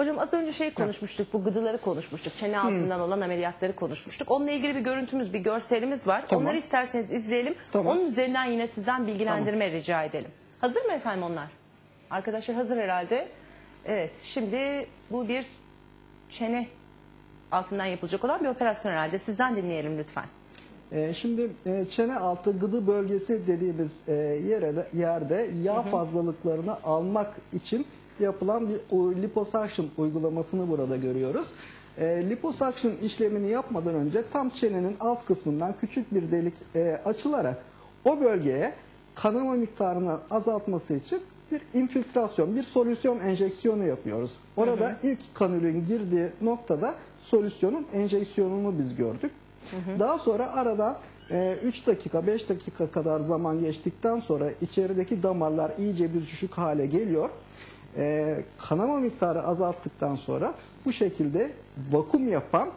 Hocam az önce şey konuşmuştuk, bu gıdıları konuşmuştuk. Çene altından olan ameliyatları konuşmuştuk. Onunla ilgili bir görüntümüz, bir görselimiz var. Tamam. Onları isterseniz izleyelim. Tamam. Onun üzerinden yine sizden bilgilendirme rica edelim. Hazır mı efendim onlar? Arkadaşlar hazır herhalde. Evet, şimdi bu bir çene altından yapılacak olan bir operasyon herhalde. Sizden dinleyelim lütfen. Ee, şimdi e, çene altı gıdı bölgesi dediğimiz e, yere de, yerde yağ fazlalıklarını almak için yapılan bir liposuction uygulamasını burada görüyoruz. E, liposuction işlemini yapmadan önce tam çenenin alt kısmından küçük bir delik e, açılarak o bölgeye kanama miktarını azaltması için bir infiltrasyon, bir solüsyon enjeksiyonu yapıyoruz. Orada ilk kanülün girdiği noktada solüsyonun enjeksiyonunu biz gördük. Daha sonra aradan 3 dakika 5 dakika kadar zaman geçtikten sonra içerideki damarlar iyice büzüşük hale geliyor. E, kanama miktarı azalttıktan sonra bu şekilde vakum yapan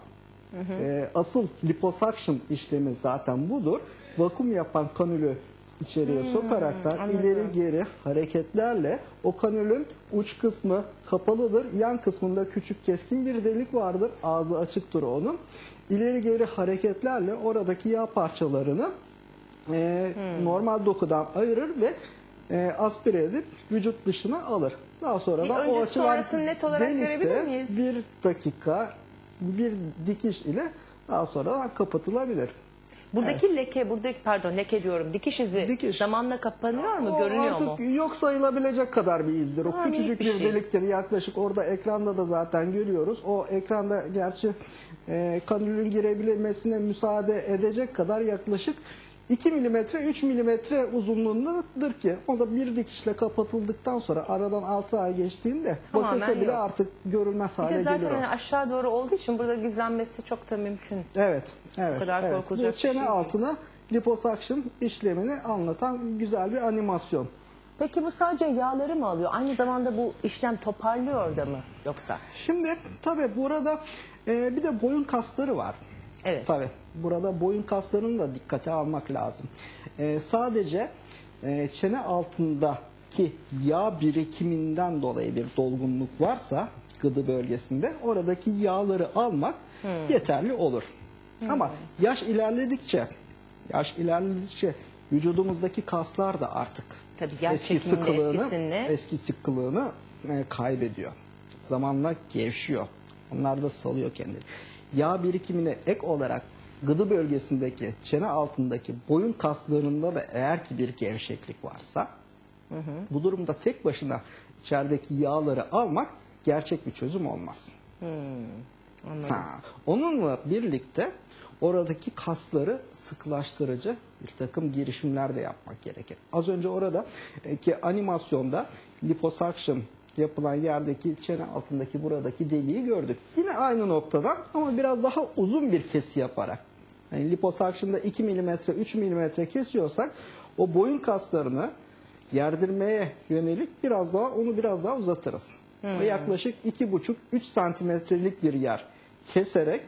e, asıl liposuction işlemi zaten budur. Vakum yapan kanülü içeriye sokaraktan anladım. ileri geri hareketlerle o kanülün uç kısmı kapalıdır. Yan kısmında küçük keskin bir delik vardır. Ağzı açıktır onun. İleri geri hareketlerle oradaki yağ parçalarını e, normal dokudan ayırır ve e, aspire edip vücut dışına alır. Daha sonra Bir da o açılan net olarak görebilir miyiz? bir dakika bir dikiş ile daha sonra kapatılabilir. Buradaki leke, buradaki pardon leke diyorum, dikiş izi Dikiş. zamanla kapanıyor mu, O görünüyor artık mu? yok sayılabilecek kadar bir izdir. O Ha, küçücük bir bir, şey. deliktir. Yaklaşık orada ekranda da zaten görüyoruz. O ekranda gerçi e, kanülün girebilmesine müsaade edecek kadar yaklaşık 2 milimetre 3 milimetre uzunluğundadır ki o da bir dikişle kapatıldıktan sonra aradan 6 ay geçtiğinde Tamamen bakılsa bile yok. artık görülmez Bir hale de zaten o. hani aşağı doğru olduğu için burada gizlenmesi çok da mümkün. Evet, evet. kadar evet. korkulacak Bu çene şey altına liposuction işlemini anlatan güzel bir animasyon. Peki bu sadece yağları mı alıyor? Aynı zamanda bu işlem toparlıyor da mı yoksa? Şimdi tabii burada e, bir de boyun kasları var. Evet. Tabii burada boyun kaslarını da dikkate almak lazım. E, sadece e, çene altındaki yağ birikiminden dolayı bir dolgunluk varsa gıdı bölgesinde oradaki yağları almak yeterli olur. Ama yaş ilerledikçe yaş ilerledikçe vücudumuzdaki kaslar da artık Tabii yer eski sıkılığını etkisini- eski sıkılığını e, kaybediyor. Zamanla gevşiyor. Onlar da salıyor kendini. Yağ birikimine ek olarak gıdı bölgesindeki çene altındaki boyun kaslarında da eğer ki bir gevşeklik varsa bu durumda tek başına içerideki yağları almak gerçek bir çözüm olmaz. Anladım. Ha, onunla birlikte oradaki kasları sıkılaştırıcı bir takım girişimler de yapmak gerekir. Az önce orada e, ki animasyonda liposuction yapılan yerdeki çene altındaki buradaki deliği gördük. Yine aynı noktadan ama biraz daha uzun bir kesi yaparak. Yani liposuction'da 2 mm 3 mm kesiyorsak o boyun kaslarını yerdirmeye yönelik biraz daha onu biraz daha uzatırız. Ve yaklaşık 2,5-3 santimetrelik bir yer keserek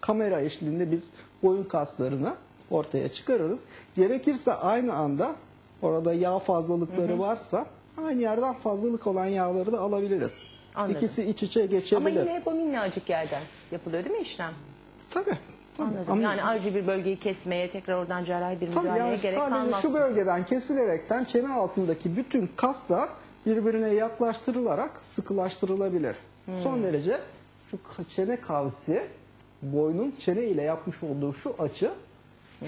kamera eşliğinde biz boyun kaslarını ortaya çıkarırız. Gerekirse aynı anda orada yağ fazlalıkları varsa aynı yerden fazlalık olan yağları da alabiliriz. Anladım. İkisi iç içe Ama geçebilir. yine hep o minnacık yerden yapılıyor değil mi işlem? Tabii. tabii. Anladım. Ama- Yani ayrıca bir bölgeyi kesmeye, tekrar oradan cerrahi bir müdahaleye yani gerek sadece kalmaz. şu bölgeden kesilerekten çene altındaki bütün kaslar birbirine yaklaştırılarak sıkılaştırılabilir. Hmm. Son derece şu çene kavsi boynun çene ile yapmış olduğu şu açı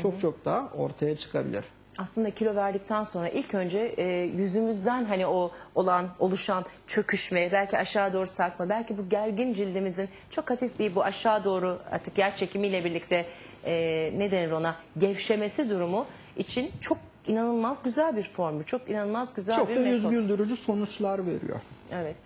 çok çok daha ortaya çıkabilir. Aslında kilo verdikten sonra ilk önce e, yüzümüzden hani o olan oluşan çöküşme, belki aşağı doğru sarkma, belki bu gergin cildimizin çok hafif bir bu aşağı doğru artık yer çekimiyle birlikte e, ne denir ona gevşemesi durumu için çok inanılmaz güzel bir formül, çok inanılmaz güzel Çok bir da yüz metot. güldürücü sonuçlar veriyor. Evet.